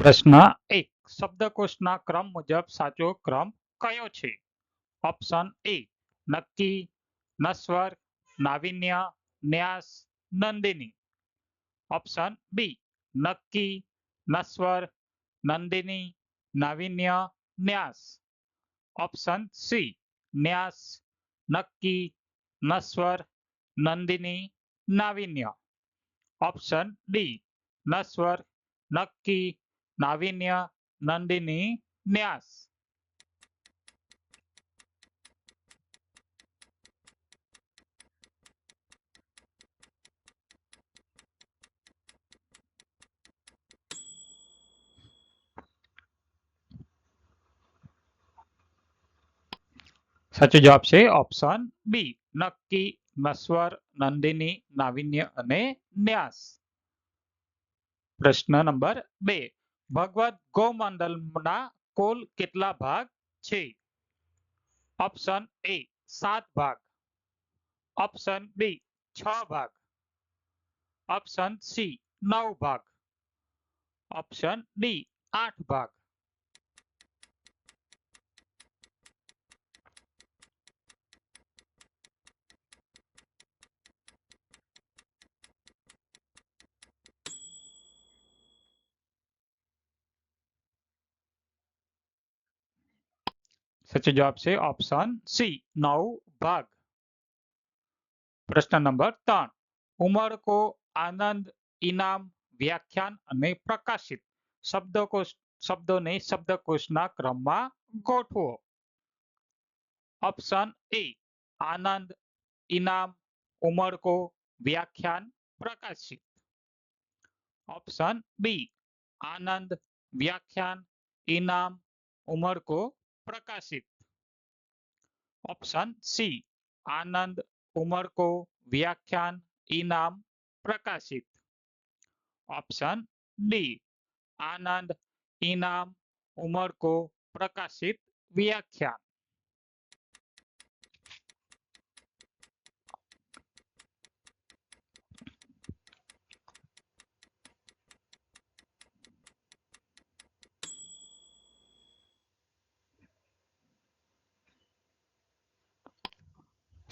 પ્રશ્ન એક શબ્દકોશના ક્રમ મુજબ સાચો ક્રમ કયો છે ઓપ્શન એ નક્કી નશ્વર નાવિન્ય ન્યાસ નંદિની ઓપ્શન બી નક્કી નશ્વર નંદિની નાવિન્ય ન્યાસ ઓપ્શન સી ન્યાસ નક્કી નશ્વર નંદિની નાવિન્ય ઓપ્શન ડી નશ્વર નક્કી નાવિન્ય નંદિની ન્યાસ સાચો જવાબ છે ઓપ્શન બી નક્કી નશ્વર નંદિની નાવિન્ય અને ન્યાસ પ્રશ્ન નંબર બે ભગવત ગોમંડલના કુલ કેટલા ભાગ છે ઓપ્શન એ સાત ભાગ ઓપ્શન બી છ ભાગ ઓપ્શન સી નવ ભાગ ઓપ્શન ડી આઠ ભાગ સાચો જવાબ છે ઓપ્શન સી નવ ભાગ પ્રશ્ન નંબર ત્રણ ઉમરકો આનંદ ઇનામ વ્યાખ્યાન અને પ્રકાશિત શબ્દકોશ શબ્દોને શબ્દકોશના ક્રમમાં ગોઠવો ઓપ્શન એ આનંદ ઇનામ ઉમરકો વ્યાખ્યાન પ્રકાશિત ઓપ્શન બી આનંદ વ્યાખ્યાન ઇનામ ઉમરકો प्रकाशित। ऑप्शन सी, आनंद उमर को व्याख्यान इनाम प्रकाशित। ऑप्शन डी, आनंद इनाम उमर को प्रकाशित व्याख्यान।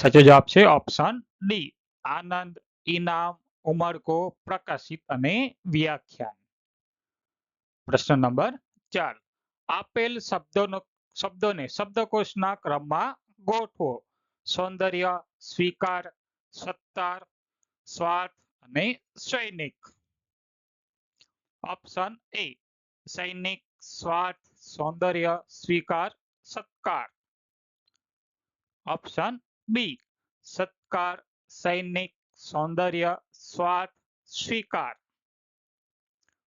સાચો જવાબ છે ઓપ્શન ડી આનંદ ઇનામ ઉમરકો પ્રકાશિત અને વ્યાખ્યાન પ્રશ્ન નંબર ચાર આપેલ શબ્દોનો શબ્દોને શબ્દકોશના ક્રમમાં ગોઠવો સૌંદર્ય સ્વીકાર સત્તાર સ્વાર્થ અને સૈનિક ઓપ્શન એ સૈનિક સ્વાર્થ સૌંદર્ય સ્વીકાર સત્કાર ઓપ્શન बी सत्कार, सैनिक, सौंदर्य स्वाद स्वीकार।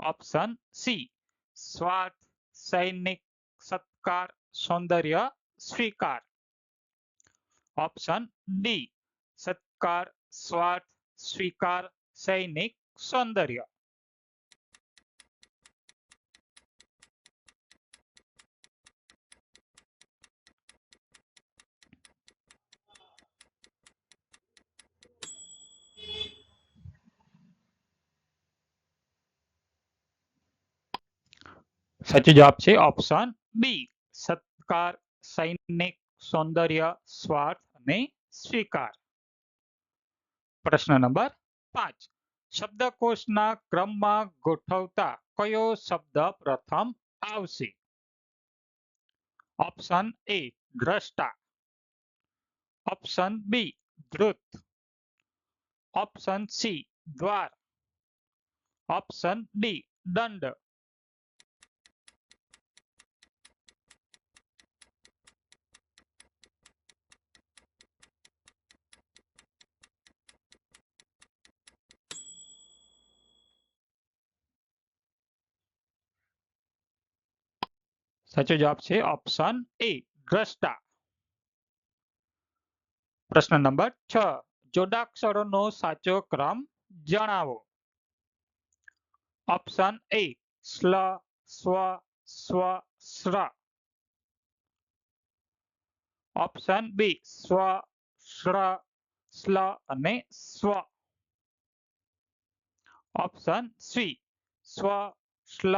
ऑप्शन सी स्वाद सैनिक, सत्कार, सौंदर्य, स्वीकार। ऑप्शन डी सत्कार स्वाद स्वीकार, सैनिक, सौंदर्य। સાચો જવાબ છે ઓપ્શન બી સત્કાર સૈનિક સૌંદર્ય સ્વાર્થ અને સ્વીકાર પ્રશ્ન નંબર પાંચ શબ્દકોશના ક્રમમાં ગોઠવતા કયો શબ્દ પ્રથમ આવશે ઓપ્શન એ દ્રષ્ટા ઓપ્શન બી ધ્રુત ઓપ્શન સી દ્વાર ઓપ્શન ડી દંડ સાચો જવાબ છે ઓપ્શન એ દ્રષ્ટા પ્રશ્ન નંબર છ જોડાક્ષરોનો સાચો ક્રમ જણાવો ઓપ્શન એ સ્લ સ્વ સ્વ સ્ર ઓપ્શન બી સ્વ શ્ર સ્લ અને સ્વ ઓપ્શન સી સ્વ સ્લ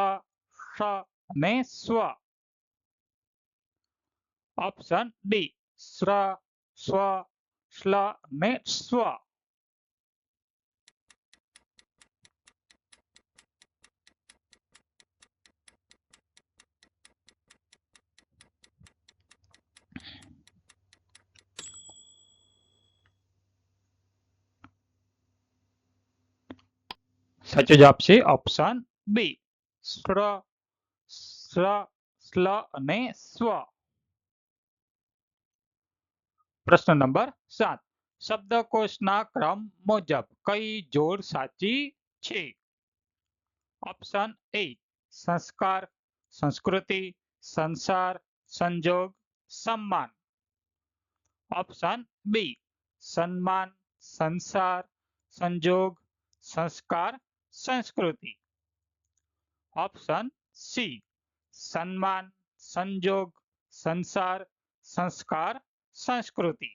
શ અને સ્વ ઓપ્શન ડી શ્ર સ્વ શ્લ અને સ્વ સાચો જવાબ છે ઓપ્શન બી શ્ર શ્ર શ્લ અને સ્વ પ્રશ્ન નંબર સાત શબ્દકોશના ક્રમ મુજબ કઈ જોડ સાચી છે ઓપ્શન એ સંસ્કાર સંસ્કૃતિ સંસાર સંજોગ સન્માન ઓપ્શન બી સન્માન સંસાર સંજોગ સંસ્કાર સંસ્કૃતિ ઓપ્શન સી સન્માન સંજોગ સંસાર સંસ્કાર संस्कृति।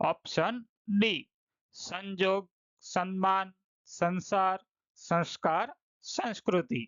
ऑप्शन डी संजोग सम्मान संसार संस्कार संस्कृति।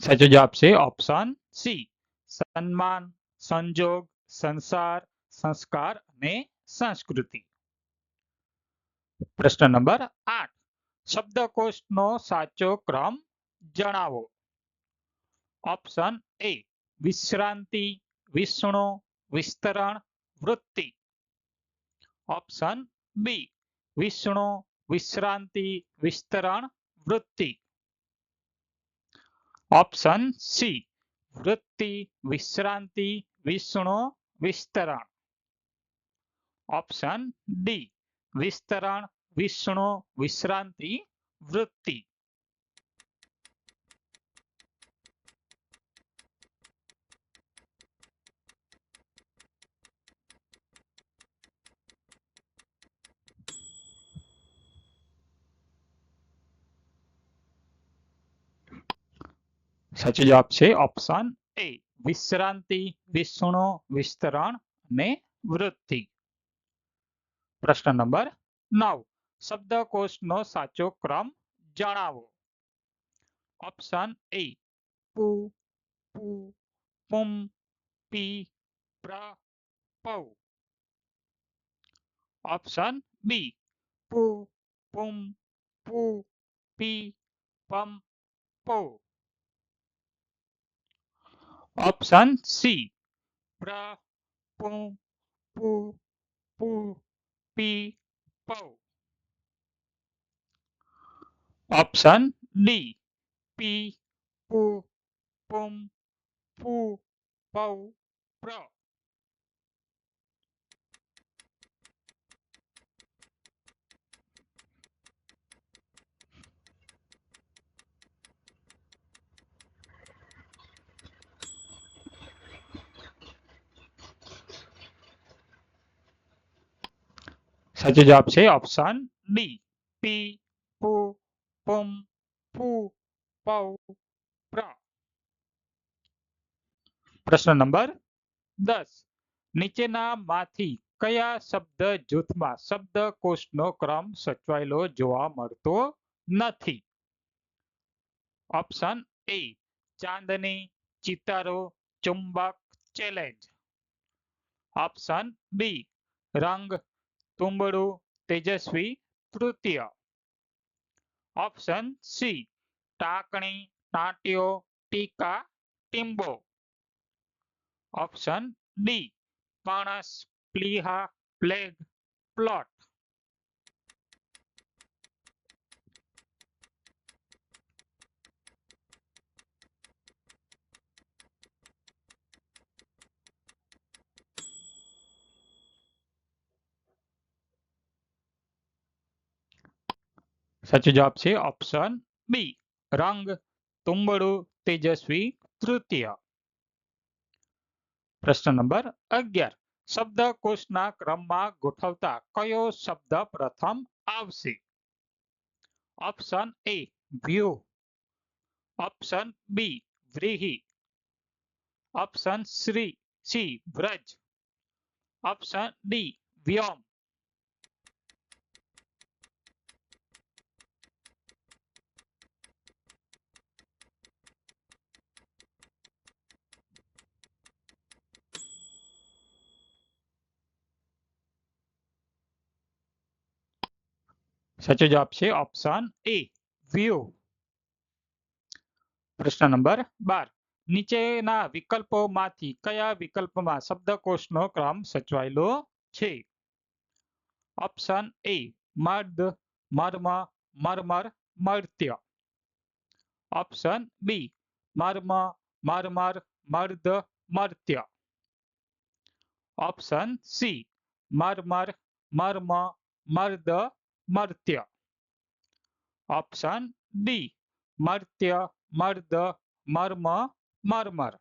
सचो जवाब से ऑप्शन सी। સન્માન સંજોગ સંસાર સંસ્કાર અને સંસ્કૃતિ પ્રશ્ન નંબર આઠ શબ્દકોશનો સાચો ક્રમ જણાવો ઓપ્શન એ વિશ્રાંતિ વિષ્ણુ વિસ્તરણ વૃત્તિ ઓપ્શન બી વિષ્ણુ વિશ્રાંતિ વિસ્તરણ વૃત્તિ ઓપ્શન સી વૃત્તિ વિશ્રાંતિ વિષ્ણુ વિસ્તરણ. ઓપ્શન ડી વિસ્તરણ વિષ્ણુ વિશ્રાંતિ વૃત્તિ. સાચો જવાબ છે ઓપ્શન એ વિશ્રાંતિ વિષ્ણુ વિસ્તરણ અને વૃત્તિ પ્રશ્ન નંબર નવ શબ્દકોશનો સાચો ક્રમ જણાવો ઓપ્શન એ પુ પુ પુમ પી પ્ર પૌ ઓપ્શન બી પુ પુમ પુ પી પમ પૌ ઓપ્શન સી પ્ર પુ પુ પુ પી પૌ ઓપ્શન ડી પી પુ પુમ પુ પૌ પ્ર સાચો જવાબ છે ઓપ્શન ડી પી પુ પુમ પુ પૌ પ્ર પ્રશ્ન નંબર દસ નીચેનામાંથી કયા શબ્દ જૂથમાં શબ્દકોશનો ક્રમ સચવાયેલો જોવા મળતો નથી ઓપ્શન એ ચાંદની ચિતારો ચુંબક ચેલેન્જ ઓપ્શન બી રંગ तुम्बड़ू तेजस्वी तृतीय। ऑप्शन सी, टाकणी टाटियो टीका टिम्बो ऑप्शन डी, पणस, प्लीहा, प्लेग, प्लॉट। સાચો જવાબ છે ઓપ્શન બી રંગ તુંબડું તેજસ્વી તૃતીય પ્રશ્ન નંબર અગિયાર શબ્દકોશના ક્રમમાં ગોઠવતા કયો શબ્દ પ્રથમ આવશે ઓપ્શન એ view option B વ્રીહી option Shri C Vraj option D Vyom સાચો જવાબ છે ઓપ્શન એ વ્યૂ પ્રશ્ન નંબર બાર નીચેના વિકલ્પોમાંથી કયા વિકલ્પમાં શબ્દકોશનો ક્રમ સચવાયેલો છે option A Mard મર્મ મરમર મર્ત્ય option B મર્મ મરમર Mard મર્ત્ય option C મરમર મર્મ Mard मर्त्य। Option D मर्त्य, मर्द, मर्म, मर्मर।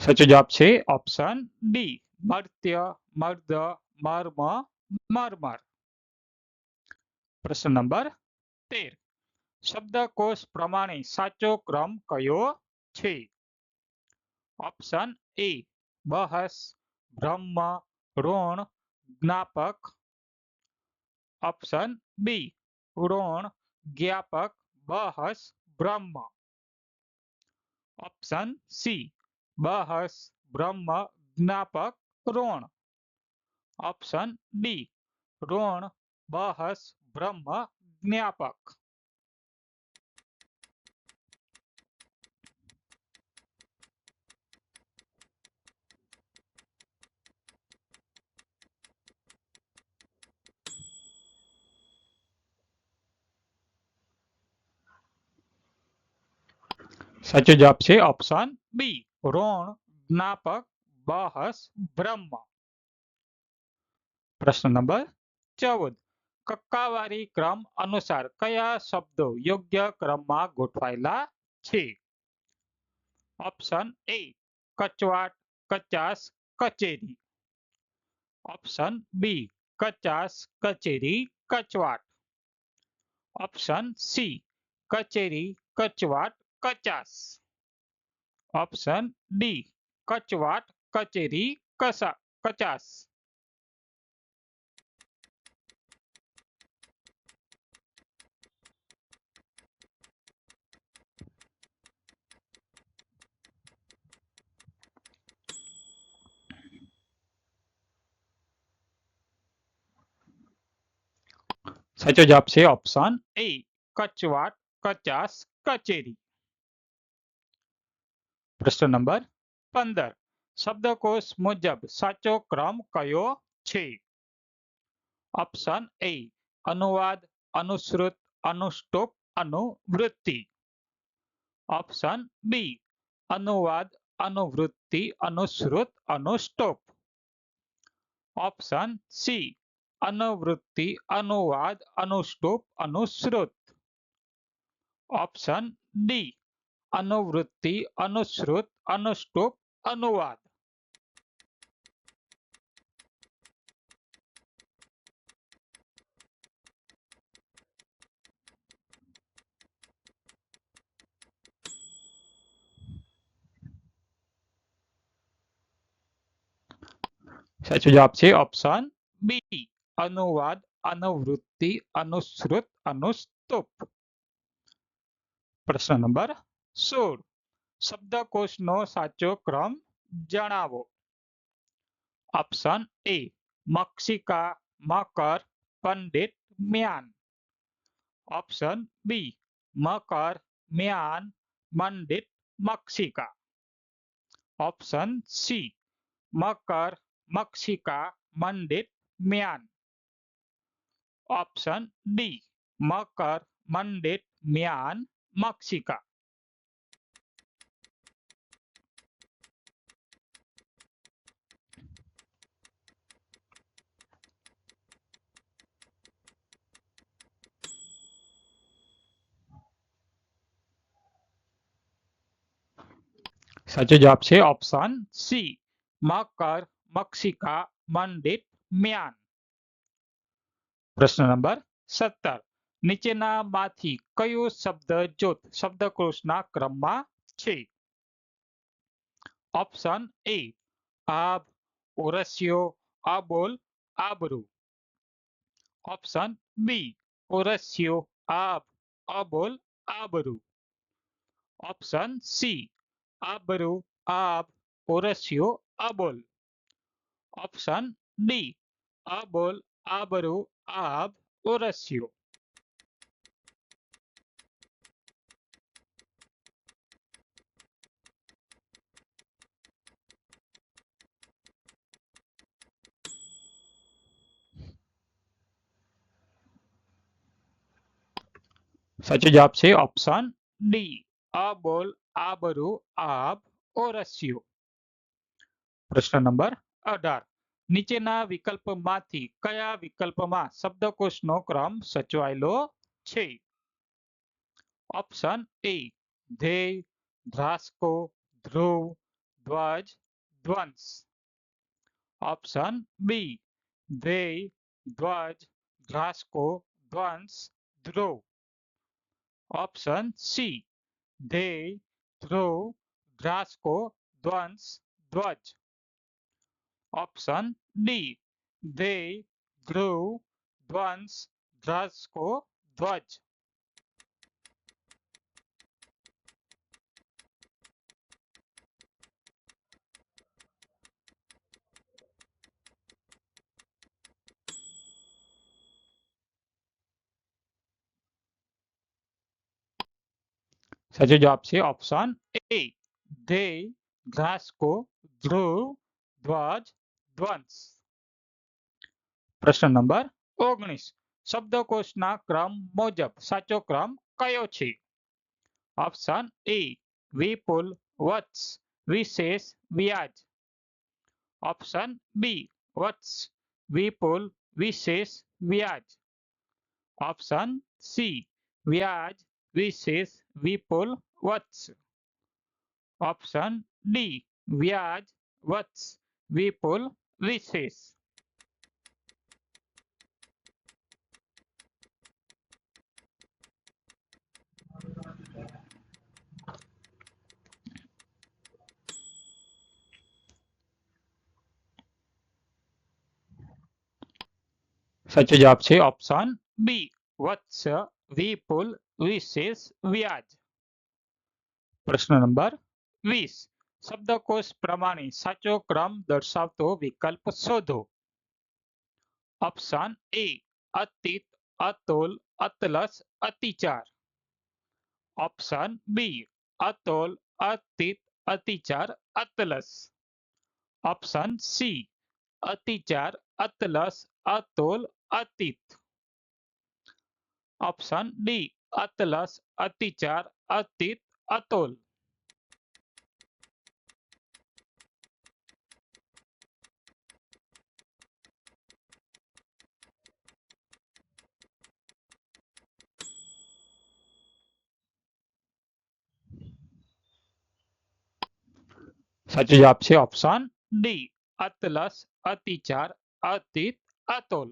सच जवाब से ऑप्शन डी मर्त्य, मर्द, मर्म મરમર. પ્રશ્ન નંબર તેર. શબ્દકોશ પ્રમાણે સાચો ક્રમ કયો છે? ઓપ્શન એ, બહસ, બ્રહ્મ, ઋણ, જ્ઞાપક. ઓપ્શન બી, ઋણ, જ્ઞાપક, બહસ, બ્રહ્મ. ઓપ્શન સી, બહસ, બ્રહ્મ, જ્ઞાપક, ઋણ. ઓપ્શન ડી ઋણ બહસ બ્રહ્મ જ્ઞાપક સાચો જવાબ છે ઓપ્શન બી ઋણ જ્ઞાપક બહસ બ્રહ્મ પ્રશ્ન નંબર ચૌદ કક્કાવારી ક્રમ અનુસાર કયા શબ્દો યોગ્ય ક્રમમાં ગોઠવાયેલા છે ઓપ્શન એ કચવાટ કચાસ કચેરી ઓપ્શન બી કચાસ કચેરી કચવાટ ઓપ્શન સી કચેરી કચવાટ કચાસ ઓપ્શન ડી કચવાટ કચેરી કસા કચાસ સાચો જવાબ છે ઓપ્શન એ કચવાટ કચાસ કચેરી પ્રશ્ન નંબર પંદર શબ્દકોશ મુજબ સાચો ક્રમ કયો છે ઓપ્શન એ અનુવાદ અનુશ્રુત અનુષ્ટુપ અનુવૃત્તિ ઓપ્શન બી અનુવાદ અનુવૃત્તિ અનુશ્રુત અનુષ્ટુપ ઓપ્શન સી અનુવૃત્તિ અનુવાદ અનુષ્ટુપ અનુશ્રુત ઓપ્શન ડી અનુવૃત્તિ અનુશ્રુત અનુષ્ટુપ અનુવાદ સાચો જવાબ છે ઓપ્શન બી અનુવાદ અનુવૃત્તિ અનુશ્રુત અનુસ્તુપ પ્રશ્ન નંબર સોળ શબ્દકોશનો સાચો ક્રમ જણાવો option A મક્ષિકા Makar Pandit મ્યાન option B Makar મ્યાન મંડિત મક્ષિકા option C Makar મક્ષિકા મંડિત મ્યાન option D मकर मंडित म्यान मक्सिका साचो जवाब से ऑप्शन सी मकर मक्सिका मंडित म्यान પ્રશ્ન નંબર સત્તર નીચેનામાંથી કયો શબ્દ જૂથ શબ્દકોશના ક્રમમાં છે ઓપ્શન એ આબ ઓરસ્યો આબોલ આબરૂ ઓપ્શન બી ઓરસ્યો આબ અબોલ આબરૂ ઓપ્શન સી આબરૂ આબ ઓરસ્યો અબોલ ઓપ્શન ડી અબોલ આબરૂ આબ ઓરસ્યો સાચો જવાબ છે ઓપ્શન ડી અબોલ આબરૂ આબ ઓરસ્યો પ્રશ્ન નંબર અઢાર નીચેના વિકલ્પમાંથી કયા વિકલ્પમાં શબ્દકોશનો ક્રમ સચવાયેલો છે ઓપ્શન એ ધ્યેય ધ્રાસકો ધ્રુવ ધ્વજ ધ્વંસ ઓપ્શન બી ધ્યેય ધ્વજ ધ્રાસકો ધ્વંસ ધ્રુવ ઓપ્શન સી ધ્યેય ધ્રુવ ધ્રાસકો ધ્વંસ ધ્વજ ऑप्शन डी, दे ध्रुव ध्वंस ध्वज को ध्वज। सचिव जवाब से ऑप्शन ए, दे घास को ध्रुव ध्वज ધ્વંસ પ્રશ્ન નંબર ઓગણીસ શબ્દકોશના ક્રમ મુજબ સાચો ક્રમ કયો છે ઓપ્શન એ વિપુલ વત્સ વિશેષ વ્યાજ ઓપ્શન બી વત્સ વિપુલ વિશેષ વ્યાજ ઓપ્શન સી વ્યાજ વિશેષ વિપુલ વત્સ ઓપ્શન ડી વ્યાજ વત્સ વિપુલ વિશેષ સાચો જવાબ છે ઓપ્શન બી વત્સ વિપુલ વિશેષ વ્યાજ પ્રશ્ન નંબર વીસ શબ્દકોશ પ્રમાણે સાચો ક્રમ દર્શાવતો વિકલ્પ શોધો option A Atit Atul અતલસ અતિચાર option B Atul Atit અતિચાર અતલસ option C અતિચાર અતલસ Atul Atit option D અતલસ અતિચાર અતીત અતુલ સાચો જવાબ છે ઓપ્શન ડી અતલસ અતિચાર અતીત અતુલ